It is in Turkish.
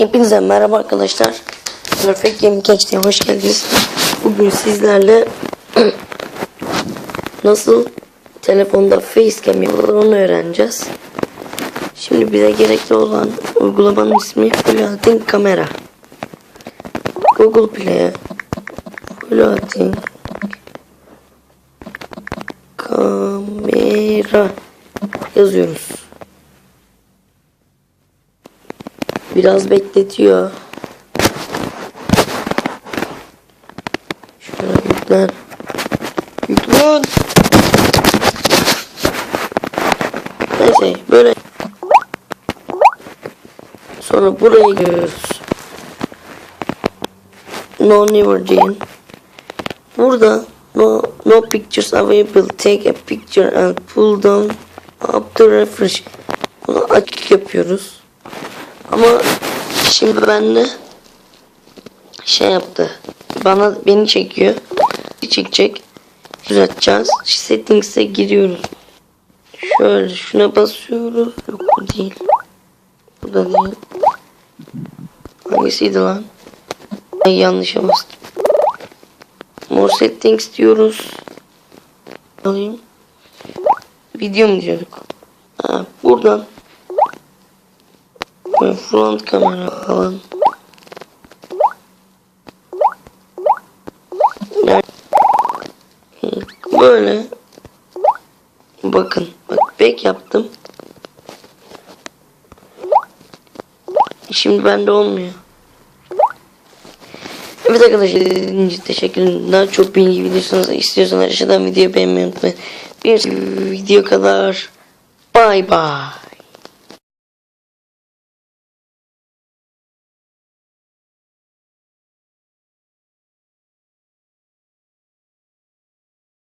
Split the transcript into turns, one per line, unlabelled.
Hepinize merhaba arkadaşlar. Perfect Gaming Catch'te hoş geldiniz. Bugün sizlerle nasıl telefonda facecam yapılır onu öğreneceğiz. Şimdi bize gerekli olan uygulamanın ismi Floating Kamera. Google Play'e Floating Kamera yazıyoruz. Biraz bekletiyor. Şöyle yüklen. Yüklen. Neyse böyle. Sonra buraya giriyoruz. No never Jane. Burada no no pictures available. Take a picture and pull down up to refresh. Bunu açık yapıyoruz. Ama şimdi bende şey yaptı. Bana beni çekiyor. Çekecek. Düzelteceğiz. Settings'e giriyoruz. Şöyle şuna basıyoruz. Yok bu değil. Bu da değil. Hangisiydi lan? Ay yanlışa bastım. More settings diyoruz. Alayım. Video mu diyorduk? Ha, buradan front kamera. Yani böyle bakın bak back yaptım. Şimdi bende olmuyor. Evet arkadaşlar dinlediğiniz için çok bilgi biliyorsanız istiyorsanız aşağıdan videoyu beğenmeyi unutmayın. Bir video kadar. Bye bye.